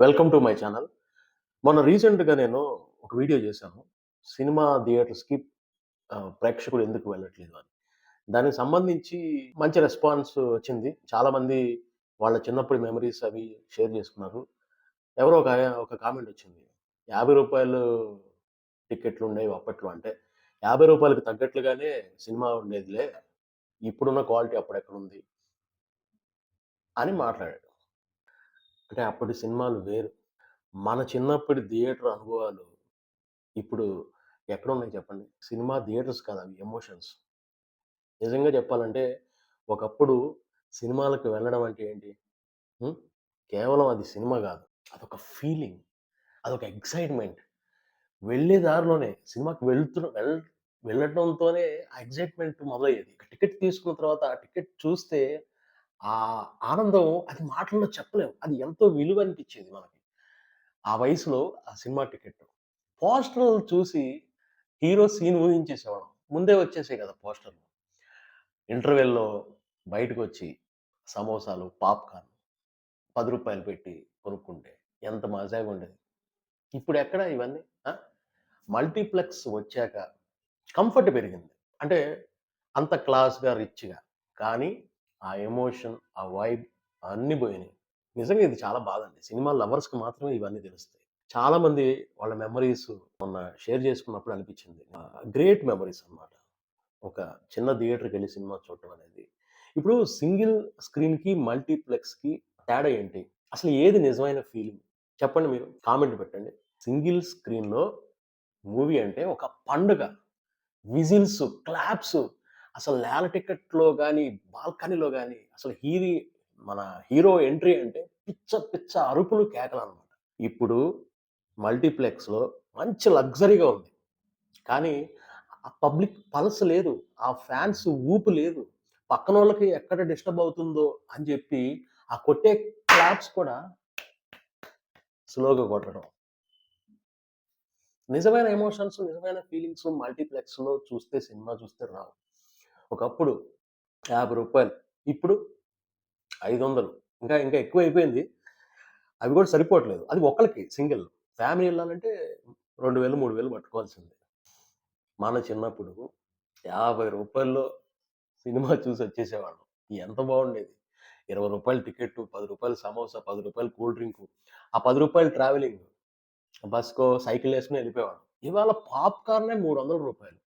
Welcome to my channel మొన్న రీసెంట్గా నేను ఒక వీడియో చేశాను. సినిమా థియేటర్స్కి ప్రేక్షకులు ప్రేక్షకుడు ఎందుకు వెళ్ళట్లేదు అని. దానికి సంబంధించి మంచి రెస్పాన్స్ వచ్చింది. చాలామంది వాళ్ళ చిన్నప్పటి మెమరీస్ అవి షేర్ చేసుకున్నారు. ఎవరో ఒక ఒక కామెంట్ వచ్చింది. యాభై రూపాయలు టికెట్లు ఉండేవి అప్పట్లో అంటే యాభై రూపాయలకు తగ్గట్లుగానే సినిమా ఉండేదిలే ఇప్పుడున్న క్వాలిటీ అప్పుడెక్కడుంది? ఉంది అని మాట్లాడాడు. అంటే అప్పటి సినిమాలు వేరు. మన చిన్నప్పటి థియేటర్ అనుభవాలు ఇప్పుడు ఎక్కడ ఉన్నాయి చెప్పండి? సినిమా థియేటర్స్ కాదు అవి ఎమోషన్స్. నిజంగా చెప్పాలంటే ఒకప్పుడు సినిమాలకు వెళ్ళడం అంటే ఏంటి? కేవలం అది సినిమా కాదు. అదొక ఫీలింగ్. అదొక ఎక్సైట్మెంట్. వెళ్ళే దారిలోనే సినిమాకి వెళ్తున్న వెళ్ వెళ్ళడంతోనే ఆ ఎగ్జైట్మెంట్ మొదలయ్యేది. టికెట్ తీసుకున్న తర్వాత ఆ టికెట్ చూస్తే ఆ ఆనందం అది మాటల్లో చెప్పలేము అది ఎంతో విలువ అనిపించేది మనకి. ఆ వయసులో ఆ సినిమా టికెట్ పోస్టర్లు చూసి హీరో సీన్ ఊహించేసేవాళ్ళం. ముందే వచ్చేసాయి కదా పోస్టర్లు. ఇంటర్వెల్లో బయటకు వచ్చి సమోసాలు పాప్కార్న్ పది రూపాయలు పెట్టి కొనుక్కుంటే ఎంత మజాగా ఉండేది. ఇప్పుడు ఎక్కడ ఇవన్నీ? మల్టీప్లెక్స్ వచ్చాక కంఫర్ట్ పెరిగింది. అంటే అంత క్లాస్గా రిచ్గా. కానీ ఆ ఎమోషన్ ఆ వైబ్ అన్నీ పోయినాయి. నిజంగా ఇది చాలా బాధ అండి సినిమా లవర్స్కి మాత్రమే ఇవన్నీ తెలుస్తాయి. చాలామంది వాళ్ళ మెమరీస్ మొన్న షేర్ చేసుకున్నప్పుడు అనిపించింది. గ్రేట్ మెమరీస్ అన్నమాట. ఒక చిన్న థియేటర్కి వెళ్ళి సినిమా చూడటం అనేది. ఇప్పుడు సింగిల్ స్క్రీన్కి మల్టీప్లెక్స్కి తేడా ఏంటి? అసలు ఏది నిజమైన ఫీలింగ్? చెప్పండి మీరు. కామెంట్ పెట్టండి. సింగిల్ స్క్రీన్లో మూవీ అంటే ఒక పండుగ. విజిల్స్ క్లాప్స్ అసలు నేల టికెట్లో కానీ బాల్కనీలో కానీ అసలు హీరీ మన హీరో ఎంట్రీ అంటే పిచ్చ పిచ్చ అరుపులు కేకలు అనమాట ఇప్పుడు మల్టీప్లెక్స్లో మంచి లగ్జరీగా ఉంది. కానీ ఆ పబ్లిక్ పల్స్ లేదు ఆ ఫ్యాన్స్ ఊపు లేదు పక్కన వాళ్ళకి ఎక్కడ డిస్టర్బ్ అవుతుందో అని చెప్పి ఆ కొట్టే క్లాప్స్ కూడా స్లోగా కొట్టడం. నిజమైన ఎమోషన్స్ నిజమైన ఫీలింగ్స్ మల్టీప్లెక్స్లో చూస్తే సినిమా చూస్తే రావు. ఒకప్పుడు యాభై రూపాయలు ఇప్పుడు ఐదు వందలు ఇంకా ఇంకా ఎక్కువ అయిపోయింది అవి కూడా సరిపోవట్లేదు. అది ఒకరికి సింగిల్ ఫ్యామిలీ వెళ్ళాలంటే రెండు వేలు మూడు వేలు పట్టుకోవాల్సిందే. మన చిన్నప్పుడు యాభై రూపాయల్లో సినిమా చూసి వచ్చేసేవాళ్ళం. ఎంత బాగుండేది. ఇరవై రూపాయలు టికెట్ పది రూపాయలు సమోసా పది రూపాయలు కూల్ డ్రింక్ ఆ పది రూపాయలు ట్రావెలింగ్ బస్కో సైకిల్ వేసుకుని వెళ్ళిపోయేవాళ్ళం. ఇవాళ పాప్కార్నే మూడు వందల రూపాయలు.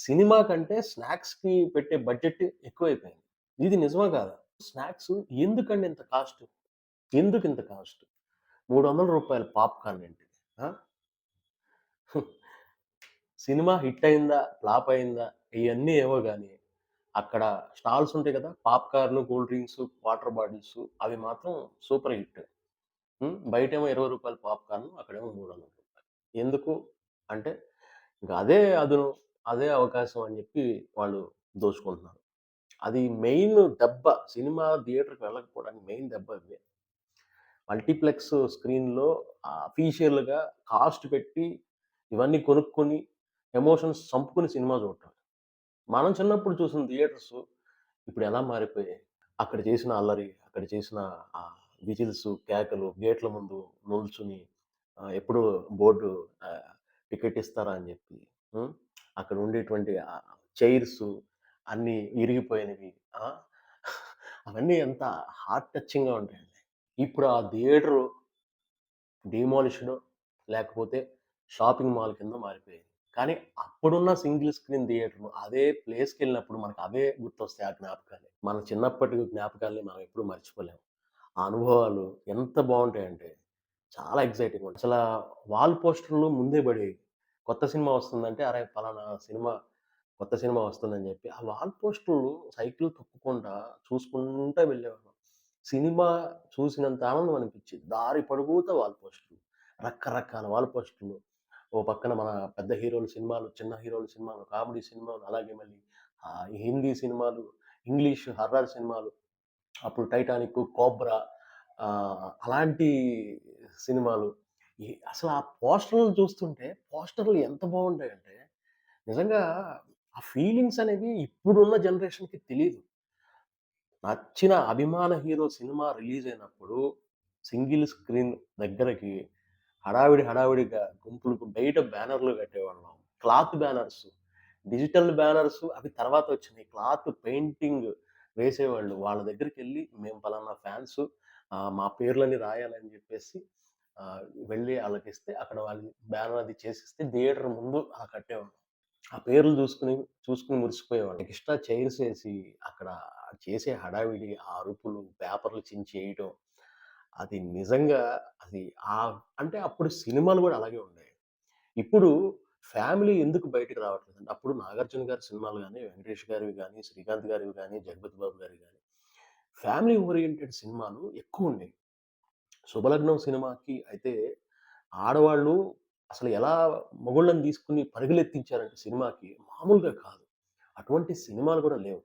సినిమా కంటే స్నాక్స్కి పెట్టే బడ్జెట్ ఎక్కువైపోయింది. ఇది నిజమా కాదా? స్నాక్స్ ఎందుకండి ఇంత కాస్ట్? ఎందుకు ఇంత కాస్ట్? మూడు వందల రూపాయలు పాప్కార్న్ ఏంటి? సినిమా హిట్ అయిందా? ఫ్లాప్ అయిందా? ఇవన్నీ ఏవో కానీ అక్కడ స్టాల్స్ ఉంటాయి కదా! Popcorn cool drinks water bottles అవి మాత్రం సూపర్ హిట్. బయటేమో ఇరవై రూపాయలు పాప్కార్న్ అక్కడేమో మూడు వందల రూపాయలు. ఎందుకు? అంటే ఇంకా అదే అదును. అదే అవకాశం అని చెప్పి వాళ్ళు దోచుకుంటున్నారు. అది మెయిన్ దెబ్బ సినిమా థియేటర్కి వెళ్ళకపోవడానికి మెయిన్ దెబ్బ ఇవే. మల్టీప్లెక్స్ స్క్రీన్లో అఫీషియల్గా కాస్ట్ పెట్టి ఇవన్నీ కొనుక్కొని ఎమోషన్స్ చంపుకుని సినిమా చూడటం. మనం చిన్నప్పుడు చూసిన థియేటర్స్ ఇప్పుడు ఎలా మారిపోయాయి? అక్కడ చేసిన అల్లరి అక్కడ చేసిన విజిల్స్ కేకలు గేట్ల ముందు నిల్చుని ఎప్పుడు బోర్డు టికెట్ ఇస్తారా అని చెప్పి అక్కడ ఉండేటువంటి చైర్స్ అన్నీ ఇరిగిపోయినవి అవన్నీ ఎంత హార్ట్ టచింగ్గా ఉంటాయండి ఇప్పుడు ఆ థియేటర్ డిమాలిష్డ్ లేకపోతే షాపింగ్ మాల్ కింద మారిపోయింది. కానీ అప్పుడున్న సింగిల్ స్క్రీన్ థియేటర్ అదే ప్లేస్కి వెళ్ళినప్పుడు మనకు అవే గుర్తొస్తాయి ఆ జ్ఞాపకాలు. మన చిన్నప్పటి జ్ఞాపకాలని మనం ఎప్పుడు మర్చిపోలేము ఆ అనుభవాలు ఎంత బాగుంటాయంటే చాలా ఎగ్జైటింగ్ అసలు వాల్ పోస్టర్లు ముందే పడేవి. కొత్త సినిమా వస్తుందంటే అరే పలానా సినిమా కొత్త సినిమా వస్తుందని చెప్పి ఆ వాల్ పోస్టులు సైకిల్ తొక్కుకుండా చూసుకుంటూ వెళ్ళేవాళ్ళం. సినిమా చూసినంత ఆనందం అనిపించింది. దారి పొడుగుతా వాల్ పోస్టులు. రకరకాల వాల్ పోస్టులు. ఓ పక్కన మన పెద్ద హీరోల సినిమాలు చిన్న హీరోల సినిమాలు కామెడీ సినిమాలు అలాగే మళ్ళీ హిందీ సినిమాలు ఇంగ్లీష్ హర్రర్ సినిమాలు అప్పుడు టైటానిక్ కోబ్రా అలాంటి సినిమాలు అసలు ఆ పోస్టర్లు చూస్తుంటే పోస్టర్లు ఎంత బాగుంటాయంటే నిజంగా ఆ ఫీలింగ్స్ అనేవి ఇప్పుడున్న జనరేషన్కి తెలియదు నచ్చిన అభిమాన హీరో సినిమా రిలీజ్ అయినప్పుడు సింగిల్ స్క్రీన్ దగ్గరకి హడావిడి హడావిడిగా గుంపులకు బయట బ్యానర్‌లు కట్టేవాళ్ళం. క్లాత్ బ్యానర్స్, డిజిటల్ బ్యానర్స్ అవి తర్వాత వచ్చినాయి. క్లాత్ పెయింటింగ్ వేసేవాళ్ళు. వాళ్ళ దగ్గరికి వెళ్ళి మేము పలానా ఫ్యాన్స్ మా పేర్లని రాయాలని చెప్పేసి వెళ్ళి ఆళ్ళకిస్తే అక్కడ వాళ్ళకి బ్యానర్ అది చేసిస్తే థియేటర్ ముందు అలా కట్టేవాళ్ళం. ఆ పేర్లు చూసుకుని చూసుకుని మురిసిపోయేవాళ్ళం. ఎక్స్‌ట్రా చైర్స్ వేసి అక్కడ చేసే హడావిడి, ఆ అరుపులు, పేపర్‌లు చించేయటం. అది నిజంగా అది ఆ అంటే అప్పుడు సినిమాలు కూడా అలాగే ఉన్నాయి ఇప్పుడు ఫ్యామిలీ ఎందుకు బయటికి రావట్లేదంటే, అప్పుడు 'నాగార్జున' గారి సినిమాలు కానీ 'వెంకటేష్' గారివి కానీ 'శ్రీకాంత్' గారివి కానీ 'జగపతి బాబు' గారి కానీ ఫ్యామిలీ ఓరియెంటెడ్ సినిమాలు ఎక్కువ ఉండేవి 'శుభలగ్నం' సినిమాకి అయితే ఆడవాళ్ళు అసలు ఎలా మొగుళ్ళని తీసుకొని పరుగులెత్తించారంటే సినిమాకి మామూలుగా కాదు. అటువంటి సినిమాలు కూడా లేవు.